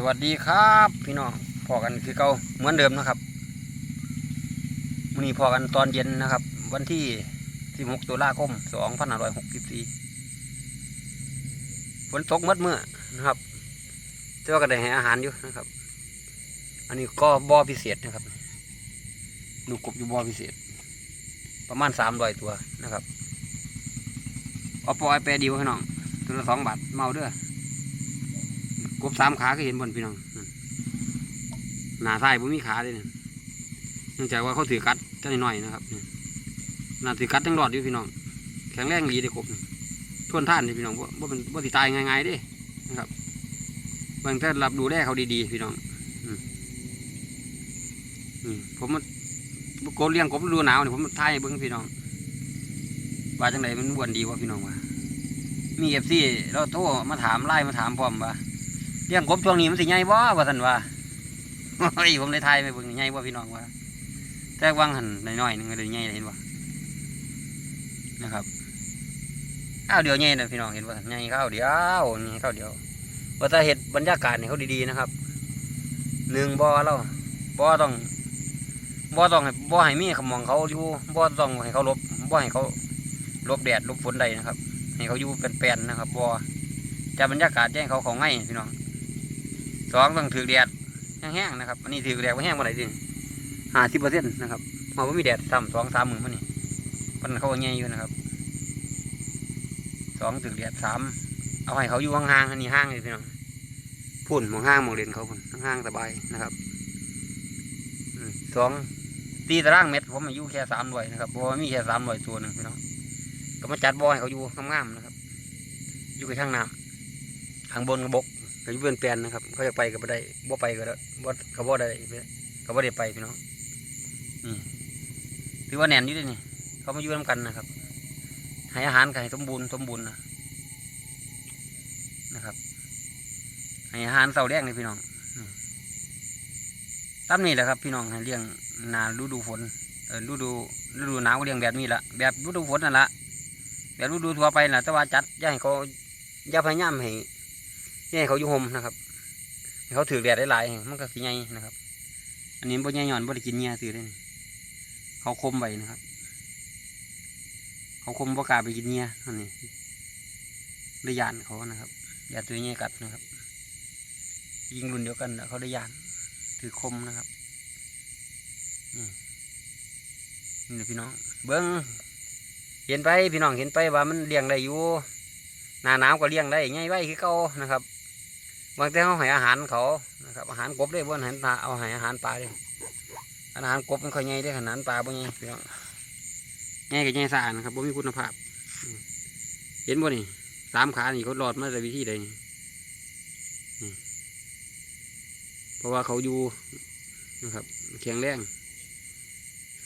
สวัสดีครับพี่น้องพอกันคือเก่าเหมือนเดิมนะครับวันนี้พอกันตอนเย็นนะครับ วันที่ 16ตุลาคม2564ฝนตกหมดเมื่อนะครับแต่ว่าก็ได้ให้อาหารอยู่นะครับ อันนี้ก็บ่อพิเศษนะครับดูกบอยู่บ่อพิเศษ ประมาณ300ตัวนะครับเอาปล่อยแปรดีวะพี่น้องตัวละสองบาทเมาเด้อ กบสามขาก็เห็นบนพี่น้องหน้าท้ายผมมีขาเลยเนี่ยเนื่องจากว่าเขาถือกัดเจ้าหน่อยๆนะครับเนี่ยหนาถือกัดทั้งรอดอยู่พี่น้อง แข็งแรงดีเลยกบนี่ทวนท่านนี่พี่น้องว่าเป็นว่าติตายง่ายๆด้นะครับบางท่านรับดูแลเขาดีๆพี่น้องอืมอืมผมมันโกนเลี้ยงกบดูหนาวเนี่ยผมมันทายเบิ้งพี่น้องว่าจังไดมันบวนดีวะพี่น้องวะมีเอฟซีเราโทรมาถามไล่มาถามพร้อมว่า เลี้ยงกบช่วงนี้มันสิใหญ่บ่ว่าสันว่าเฮ้ผมได้ทายไปเบิ่งใหญ่บ่พี่น้องว่า แต่วางหันน้อยๆหนึงเลยใหญ่เห็นบ่นะครับข้าวเดียวใหญ่นะพี่น้องเห็นบ่ใหญ่ข้าวเดียวนี่ข้าวเดียวว่าถ้าเห็ดบรรยากาศนี่เขาดีๆนะครับหนึ่งบ่อเราบ่อต้องบ่อต้องให้บ่อให้มีขมองเขาอยู่บ่อต้องให้เขาลบบ่อให้เขาลบแดดลบฝนได้นะครับ ให้เขาอยู่เป็นแปนๆนะครับบ่อจะบรรยากาศแจ้งเขาของง่ายพี่น้อง สองต้องถือแดดแห้งๆนะครับอันนี้ถือแดดว่าแห้งเมื่อไหร่ดิห้าสิบเปอร์เซ็นต์นะครับมาว่ามีแดดซ้ำสองสามหมื่นมันนี่มันเขาแง่อยู่นะครับสองถือแดดสามเอาให้เขาอยู่ห่างๆอันนี้ห้างเลยพี่น้องพุ่นมองห้างมองเด่นเขาพุ่นห้างสบายนะครับสองตีตารางเม็ดผมอายุแค่สามร้อยนะครับเพราะว่ามีแค่สามร้อยตัวหนึ่งพี่น้องก็มาจัดบอยเขาอยู่งามๆนะครับ อยู่กับข้างน้ำข้างบนกระบก ก็อยู่เพื่อนแปลนนะครับ เขาจะไปก็บ่ได้บ่ไปก็ได้บ่ก็บ่ได้ก็บ่ได้ไปพี่น้องนี่ถือว่าแน่นอยู่ด้นี่เขามาอยู่ร่วมกันนะครับให้อาหารก็ให้สมบูรณ์สมบูรณ์นะนะครับให้อาหารเสาแรกเลยพี่น้องนี่ตามนี้แหละครับพี่น้องให้เลี้ยงนาฤดูฝนเออฤดูฤดูหนาวเลี้ยงแบบนี้ละแบบฤดูฝนนั่นละแบบฤดูทั่วไปนะแต่ว่าจัดย่าให้เขาย่าพยายามให้ นี่เขาอยู่ห่มนะครับเขาถือแดดได้หลายมันก็สิใหญ่นะครับ อันนี้บ่ใหญ่หย่อนบ่ได้กินเงี้ยซื้อได้เขาคมไว้นะครับ เขาคมบ่กล้าไปกินเงี้ยอันนี้ได้ยานเขานะครับยาตัวเงี้ยกัดนะครับ ยิงรุ่นเดียวกันเขาได้ยานถือคมนะครับนี่พี่น้อง เบิ้งเห็นไปพี่น้องเห็นไปว่ามันเลี้ยงได้อยู่หน้าหนาวก็เลี้ยงได้ง่ายไว้คือเก่านะครับ บางทีเขาให้อาหารเขานะครับอาหารกบได้บนหันปลาเอาให้อาหารปลาเลยอาหารกบมันค่อยใหญ่ได้ขนาดปลาบ่ใหญ่พี่น้องใหญ่กับใหญ่สะอาดนะครับบ่มีคุณภาพ เห็นบ่นี่สามขานี่เขาหลอดมาแต่วิธีใดเพราะว่าเขาอยู่นะครับแข็งแรง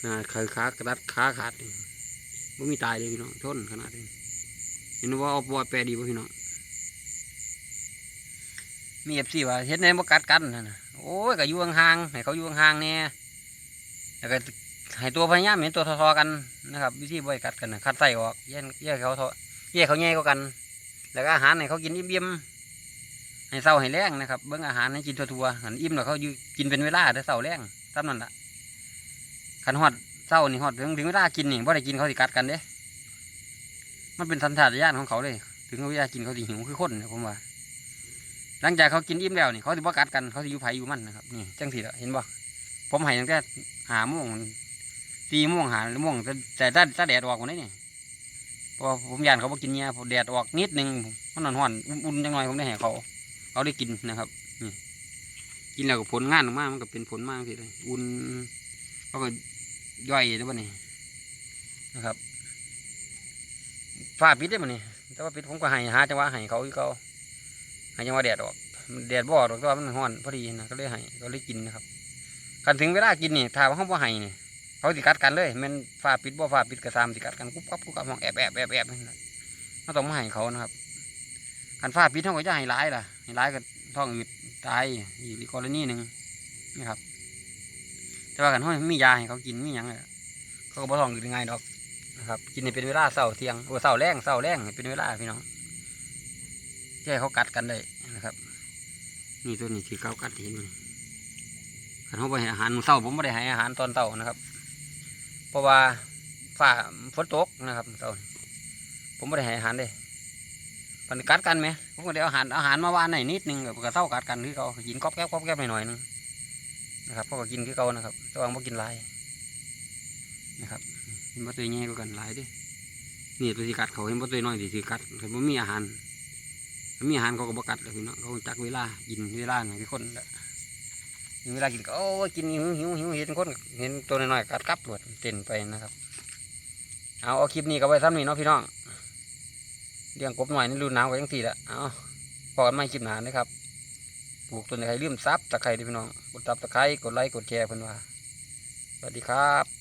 อ่าขาขากระดัดขาขาดบ่มีตายเลยพี่น้องทนขนาดนี้เห็นว่าเอาปล่อแปรดีป่ะพี่น้อง มีเอฟซีว่าเห็นในบ่กัดกันนั่นน่ะโอ้ยก็อยู่ห่างๆให้เขาอยู่ห่างๆเนี่ยแล้วก็ให้ตัวพยายามเห็นตัวทอๆกันนะครับ วิธีบ่ให้กัดกันนะคัดไส้ออกแยกแยกเขาทอแยกเขาแย่ก็กัน แล้วก็อาหารให้เขากินอิ่มๆให้เศร้าให้แรงนะครับเบิ่งอาหารให้กินทัวๆหันอิ่มแล้วเขาอยู่กินเป็นเวลาแต่เศร้าแรงตามนั้นละขันฮอดเศร้านี่ฮอดถึงถึงเวลากินนี่บ่ได้กินเขาสิกัดกันเด้ มันเป็นสันทานญาณของเขาเลย ถึงเวลากินเขาสิหิวคือคนเนี่ยผมว่า หลังจากเขากินอิ่มแล้วนี่เขาสิบ่กัดกันเขาสิอยู่ไผอยู่มันนะครับนี่จังสิละเห็นบ่ผมให้ตั้งแต่หาโมงตีโมงหามงแต่แต่ถ้าถ้าแดดออกวันนี้นี่เพราะผมยานเขาบ่กินเนี่ยแดดออกนิดนึงมันนอนห่อนๆอุ่นๆจังหน่อยผมได้ให้เขาเขาได้กินนะครับนี่กินแล้วก็ผลงานออกมามันก็เป็นผลมากทีเลยอุ่นเขาก็ย่อยได้ป่ะนี่นะครับฝ้าปิดได้มันนี่แต่ว่าปิดผมก็ให้หาจังหวะให้เขาอีกเขา ให้จังหวะแดดออกแดดบ่ออกต่ว่ามันร้อนพอดีนะก็เลยให้ก็เลยกินนะครับกันถึงเวลากินนี่ถ้าว่าเขาบ่ให้นี่เขาสิกัดกันเลยแมันฝ้าปิดบ่ฝ้าปิดกระซามสิกัดกันกุ๊บกับกุ๊บกับห้องแอบแอบแอบแอบนั่นนะเราต้องมาให้เขานะครับกันฝ้าปิดเขาก็จะให้ร้ายล่ะให้ร้ายก็ท้องอืดตายอีกกรณีหนึ่งนะครับ แต่ว่ากันห้อยมียาให้เขากินมีหยังอะเขาก็บ่ท้องอืดง่ายดอกนะครับ กินให้เป็นเวลาเสาร์เที่ยงโอ้เสาร์แรงเสาร์แรงเป็นเวลาพี่น้อง แค่เขากัดกันได้นะครับนี่ตัวนี้ที่เก้ากัดเห็นขันเขาไปให้อาหารมื้อเช้าผมไม่ได้ให้อาหารตอนเช้านะครับ เพราะว่าฝ้าฝนตกนะครับเช้าผมไม่ได้ให้อาหารเลยมันกัดกันไหมผมก็ได้เอาอาหารอาหารมาวานหน่อยนิดนึงกับกระเท่ากัดกันคือเขากินก๊อบแก๊บก๊อบแก๊บหน่อยนึงนะครับเขาก็กินคือเขานะครับแต่ว่ากินลายนะครับเห็นว่าตัวใหญ่กว่ากันหลายดินี่ตัวที่กัดเขาเห็นว่าตัวน้อยที่ที่กัดแต่ผมมีอาหาร มีอาหารเขาก็บกัดเลยพี่น้องเขาจักเวลากินเวลาหน่อยพี่คนเวลากินก็โอ้กินหิวหิวหิวเห็นคนเห็นตัวน้อยๆกัดกับหลวดเต้นไปนะครับ เอาเอาคลิปนี้ก็ไว้ซ้ำนี่เนาะพี่น้องเลี้ยงกบหน่อยนี่รูหนาวไว้ยังทีละเอาพอกันไม่คลิปหนานะครับปลูกต้นไคร้ลืมซับตะไคร้ดิพี่น้องกดซับตะไคร้กดไลค์กดแชร์เพิ่อนว่าสวัสดีครับ